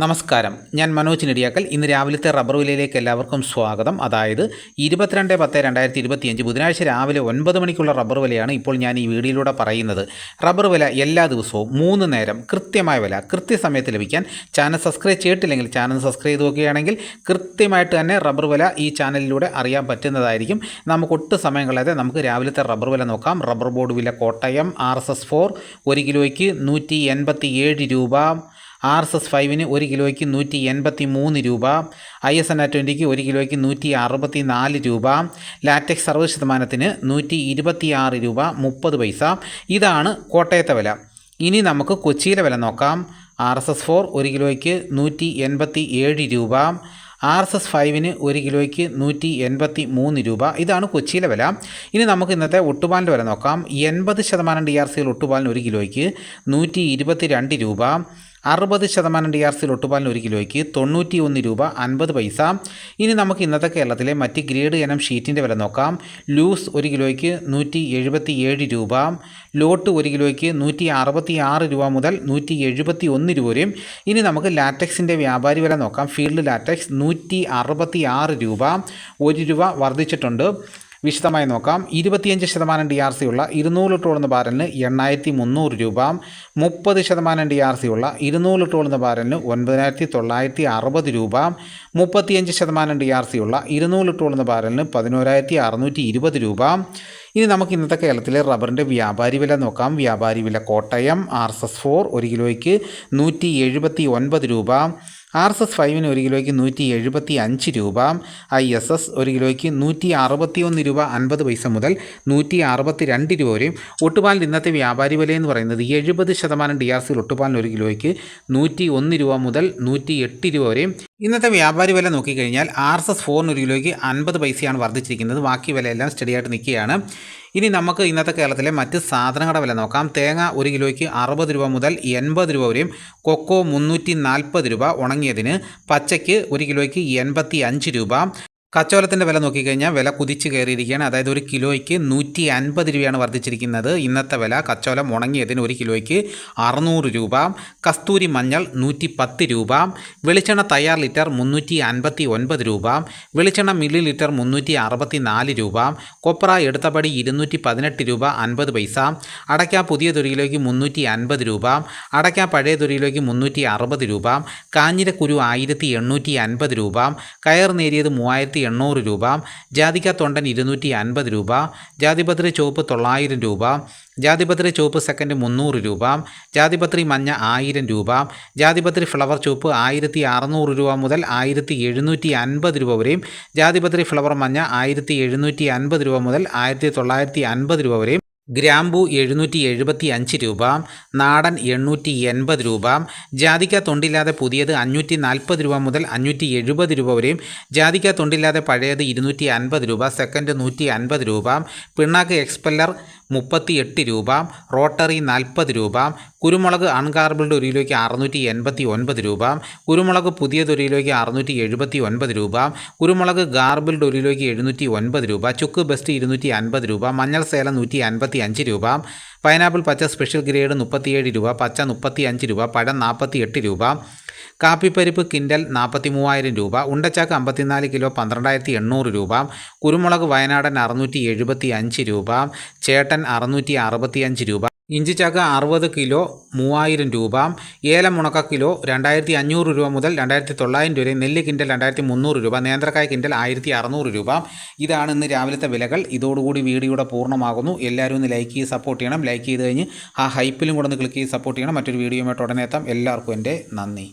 നമസ്കാരം. ഞാൻ മനോജ് നെടിയാക്കൽ. ഇന്ന് രാവിലത്തെ റബ്ബർ വിലയിലേക്ക് എല്ലാവർക്കും സ്വാഗതം. അതായത് ഇരുപത്തിരണ്ട് പത്ത് രണ്ടായിരത്തി ഇരുപത്തിയഞ്ച് ബുധനാഴ്ച രാവിലെ ഒൻപത് മണിക്കുള്ള റബ്ബർ വിലയാണ് ഇപ്പോൾ ഞാൻ ഈ വീഡിയോയിലൂടെ പറയുന്നത്. റബ്ബർ വില എല്ലാ ദിവസവും മൂന്ന് നേരം കൃത്യമായ വില കൃത്യസമയത്ത് ലഭിക്കാൻ ചാനൽ സബ്സ്ക്രൈബ് ചെയ്തിട്ടില്ലെങ്കിൽ ചാനൽ സബ്സ്ക്രൈബ് ചെയ്ത് നോക്കുകയാണെങ്കിൽ കൃത്യമായിട്ട് തന്നെ റബ്ബർ വില ഈ ചാനലിലൂടെ അറിയാൻ പറ്റുന്നതായിരിക്കും. നമുക്ക് ഒട്ടും സമയം കളയാതെ നമുക്ക് രാവിലത്തെ റബ്ബർ വില നോക്കാം. റബ്ബർ ബോർഡ് വില Kottayam R S S four ഒരു കിലോയ്ക്ക് നൂറ്റി എൺപത്തി ഏഴ് രൂപ. ആർ എസ് എസ് ഫൈവിന് ഒരു കിലോയ്ക്ക് നൂറ്റി എൺപത്തി മൂന്ന് രൂപ ഐ എസ് എൻ ആ ട്വന്റിക്ക് ഒരു കിലോയ്ക്ക് നൂറ്റി അറുപത്തി നാല് രൂപ ലാറ്റക്സ് അറുപത് ശതമാനത്തിന് നൂറ്റി ഇരുപത്തി ആറ് രൂപ മുപ്പത് പൈസ. ഇതാണ് കോട്ടയത്തെ വില. ഇനി നമുക്ക് കൊച്ചിയിലെ വില നോക്കാം. ആർ എസ് എസ് ഫോർ ഒരു കിലോയ്ക്ക് നൂറ്റി എൺപത്തി ഏഴ് രൂപ ആർ എസ് എസ് ഫൈവിന് ഒരു കിലോയ്ക്ക് നൂറ്റി എൺപത്തി മൂന്ന് രൂപ. ഇതാണ് കൊച്ചിയിലെ വില. ഇനി നമുക്ക് ഇന്നത്തെ ഒട്ടുപാലിന്റെ വില നോക്കാം. എൺപത് ശതമാനം ഡി ആർ സിയിൽ ഒട്ടുപാലിന് ഒരു കിലോയ്ക്ക് നൂറ്റി ഇരുപത്തി രണ്ട് രൂപ അറുപത് ശതമാനം ഡി ആർ സിയിൽ ഒട്ടുപാലിന് ഒരു കിലോയ്ക്ക് തൊണ്ണൂറ്റി ഒന്ന് രൂപ അൻപത് പൈസ. ഇനി നമുക്ക് ഇന്നത്തെ കേരളത്തിലെ മറ്റ് ഗ്രേഡ് ഇനം ഷീറ്റിന്റെ വില നോക്കാം. ലൂസ് ഒരു കിലോയ്ക്ക് നൂറ്റി എഴുപത്തി ഏഴ് രൂപ. ലോട്ട് ഒരു കിലോയ്ക്ക് നൂറ്റി അറുപത്തി ആറ് രൂപ മുതൽ നൂറ്റി എഴുപത്തി ഒന്ന് രൂപ വരെയും. ഇനി നമുക്ക് ലാറ്റക്സിന്റെ വ്യാപാരി വില നോക്കാം. ഫീൽഡ് ലാറ്റക്സ് നൂറ്റി അറുപത്തി ആറ് രൂപ. ഒരു രൂപ വർദ്ധിച്ചിട്ടുണ്ട്. വിശദമായി നോക്കാം. ഇരുപത്തിയഞ്ച് ശതമാനം ഡി ആർ സി ഉള്ള ഇരുന്നൂറ് ലിറ്റർ എന്ന ബാരലിന് എണ്ണായിരത്തി മുന്നൂറ് രൂപ മുപ്പത് ശതമാനം ഡി ആർ സി ഉള്ള ഇരുന്നൂറ് ലിറ്റർ എന്ന ബാരലിന് ഒൻപതിനായിരത്തി തൊള്ളായിരത്തി അറുപത് രൂപ മുപ്പത്തിയഞ്ച് ശതമാനം ഡി ആർ സി ഉള്ള ഇരുന്നൂറ് ലിറ്റർ എന്ന ബാരലിന് പതിനോരായിരത്തി അറുന്നൂറ്റി ഇരുപത് രൂപ. ഇനി നമുക്ക് ഇന്നത്തെ കേരളത്തിലെ റബ്ബറിന്റെ വ്യാപാരി വില നോക്കാം. വ്യാപാരി വില Kottayam R S S four ഒരു കിലോയ്ക്ക് നൂറ്റി എഴുപത്തി ഒൻപത് രൂപ. ആർ എസ് എസ് ഫൈവിന് ഒരു കിലോയ്ക്ക് നൂറ്റി എഴുപത്തി അഞ്ച് രൂപ ഐ എസ് എസ് ഒരു കിലോയ്ക്ക് നൂറ്റി അറുപത്തി ഒന്ന് രൂപ അൻപത് പൈസ മുതൽ നൂറ്റി അറുപത്തി രണ്ട് രൂപ വരെയും. ഒട്ടുപാലിന്റെ ഇന്നത്തെ വ്യാപാരി വില എന്ന് പറയുന്നത് എഴുപത് ശതമാനം ഡി ആർ സിയിൽ ഒട്ടുപാലിന് ഒരു കിലോയ്ക്ക് നൂറ്റി ഒന്ന് രൂപ മുതൽ നൂറ്റി എട്ട് രൂപ വരെയും. ഇന്നത്തെ വ്യാപാരി വില നോക്കിക്കഴിഞ്ഞാൽ ആർ എസ് എസ് ഫോറിന് ഒരു കിലോയ്ക്ക് അൻപത് പൈസയാണ് വർദ്ധിച്ചിരിക്കുന്നത്. ബാക്കി വിലയെല്ലാം സ്റ്റഡിയായിട്ട് നിൽക്കുകയാണ്. ഇനി നമുക്ക് ഇന്നത്തെ കേരളത്തിലെ മറ്റ് സാധനങ്ങളുടെ വില നോക്കാം. തേങ്ങ ഒരു കിലോയ്ക്ക് അറുപത് രൂപ മുതൽ എൺപത് രൂപ വരെയും കൊക്കോ മുന്നൂറ്റി നാൽപ്പത് രൂപ ഉണങ്ങിയതിന് പച്ചയ്ക്ക് ഒരു കിലോയ്ക്ക് എൺപത്തി അഞ്ച് രൂപ. കച്ചവലത്തിന്റെ വില നോക്കിക്കഴിഞ്ഞാൽ വില കുതിച്ച് കയറിയിരിക്കുകയാണ്. അതായത് ഒരു കിലോയ്ക്ക് നൂറ്റി അൻപത് രൂപയാണ് വർദ്ധിച്ചിരിക്കുന്നത്. ഇന്നത്തെ വില കച്ചോലം ഉണങ്ങിയതിന് ഒരു കിലോയ്ക്ക് അറുന്നൂറ് രൂപ കസ്തൂരി മഞ്ഞൾ നൂറ്റി പത്ത് രൂപ വെളിച്ചെണ്ണ തയ്യാർ ലിറ്റർ മുന്നൂറ്റി അൻപത്തി ഒൻപത് രൂപ വെളിച്ചെണ്ണ മില്ലി ലിറ്റർ മുന്നൂറ്റി അറുപത്തി നാല് രൂപ കൊപ്ര എടുത്തപടി ഇരുന്നൂറ്റി പതിനെട്ട് രൂപ അൻപത് പൈസ അടയ്ക്ക പുതിയ തൊരിയിലേക്ക് മുന്നൂറ്റി അൻപത് രൂപ അടയ്ക്ക പഴയ തൊരിയിലേക്ക് മുന്നൂറ്റി അറുപത് രൂപ കാഞ്ഞിരക്കുരു ആയിരത്തി എണ്ണൂറ്റി അൻപത് രൂപ കയർ നേരിയത് മൂവായിരത്തി എണ്ണൂറ് രൂപ ജാതിക്ക തൊണ്ടൻ ഇരുന്നൂറ്റി അൻപത് രൂപ ജാതിപത്രി ചുവപ്പ് തൊള്ളായിരം രൂപ ജാതിപത്രി ചുവപ്പ് സെക്കൻഡ് മുന്നൂറ് രൂപ ജാതിപത്രി മഞ്ഞ ആയിരം രൂപ ജാതിപത്രി ഫ്ലവർ ചുവപ്പ് ആയിരത്തി അറുന്നൂറ് രൂപ മുതൽ ആയിരത്തി എഴുന്നൂറ്റി അൻപത് രൂപ വരെയും ജാതിപത്രി ഫ്ലവർ മഞ്ഞ ആയിരത്തി എഴുന്നൂറ്റി അൻപത് രൂപ മുതൽ ആയിരത്തി തൊള്ളായിരത്തി അൻപത് രൂപ വരെയും ഗ്രാമ്പു എഴുന്നൂറ്റി എഴുപത്തി അഞ്ച് രൂപ നാടൻ എണ്ണൂറ്റി എൺപത് രൂപ ജാതിക്ക തൊണ്ടില്ലാതെ പുതിയത് അഞ്ഞൂറ്റി നാൽപ്പത് രൂപ മുതൽ അഞ്ഞൂറ്റി എഴുപത് രൂപ വരെയും ജാതിക്ക തൊണ്ടില്ലാതെ പഴയത് ഇരുന്നൂറ്റി അൻപത് രൂപ സെക്കൻഡ് നൂറ്റി അൻപത് രൂപ പിണ്ണാക്ക് എക്സ്പെല്ലർ മുപ്പത്തി എട്ട് രൂപ റോട്ടറി നാൽപ്പത് രൂപ കുരുമുളക് അൺകാർബിൾഡ് ഒരു കിലോയ്ക്ക് അറുന്നൂറ്റി എൺപത്തി ഒൻപത് രൂപ കുരുമുളക് പുതിയത് ഒരു കിലോയ്ക്ക് അറുന്നൂറ്റി എഴുപത്തി ഒൻപത് രൂപ കുരുമുളക് ഗാർബിൾഡ് ഒരു കിലോയ്ക്ക് എഴുന്നൂറ്റി ഒൻപത് രൂപ ചുക്ക് ബെസ്റ്റ് ഇരുന്നൂറ്റി അൻപത് രൂപ മഞ്ഞൾ സേല നൂറ്റി അൻപത്തി അഞ്ച് രൂപ പൈനാപ്പിൾ പച്ച സ്പെഷ്യൽ ഗ്രേഡ് മുപ്പത്തിയേഴ് രൂപ പച്ച മുപ്പത്തി അഞ്ച് രൂപ പഴം നാൽപ്പത്തി എട്ട് രൂപ കാപ്പിപ്പരിപ്പ് കിൻഡൽ നാൽപ്പത്തി മൂവായിരം രൂപ ഉണ്ടച്ചാക്ക് അമ്പത്തിനാല് കിലോ പന്ത്രണ്ടായിരത്തി എണ്ണൂറ് രൂപ കുരുമുളക് വയനാടൻ അറുന്നൂറ്റി എഴുപത്തി അഞ്ച് രൂപ ചേട്ടൻ അറുന്നൂറ്റി അറുപത്തി അഞ്ച് രൂപ ഇഞ്ചിച്ചാക്ക് അറുപത് കിലോ മൂവായിരം രൂപ ഏലം ഉണക്ക കിലോ രണ്ടായിരത്തി അഞ്ഞൂറ് രൂപ മുതൽ രണ്ടായിരത്തി തൊള്ളായിരം രൂപ നെല്ല് കിൻഡൽ രണ്ടായിരത്തി മുന്നൂറ് രൂപ നേന്ത്രക്കായ കിൻഡൽ ആയിരത്തി അറുന്നൂറ് രൂപ. ഇതാണ് ഇന്ന് രാവിലത്തെ വിലകൾ. ഇതോടുകൂടി വീഡിയോയുടെ പൂർണമാകുന്നു. എല്ലാവരും ഒന്ന് ലൈക്ക് ചെയ്ത് സപ്പോർട്ട് ചെയ്യണം. ലൈക്ക് ചെയ്ത് കഴിഞ്ഞ് ആ ഹൈപ്പിലും കൂടെ ഒന്ന് ക്ലിക്ക് ചെയ്ത് സപ്പോർട്ട് ചെയ്യണം. മറ്റൊരു വീഡിയോയുമായിട്ട് ഉടനെ എത്താം. എല്ലാവർക്കും എന്റെ നന്ദി.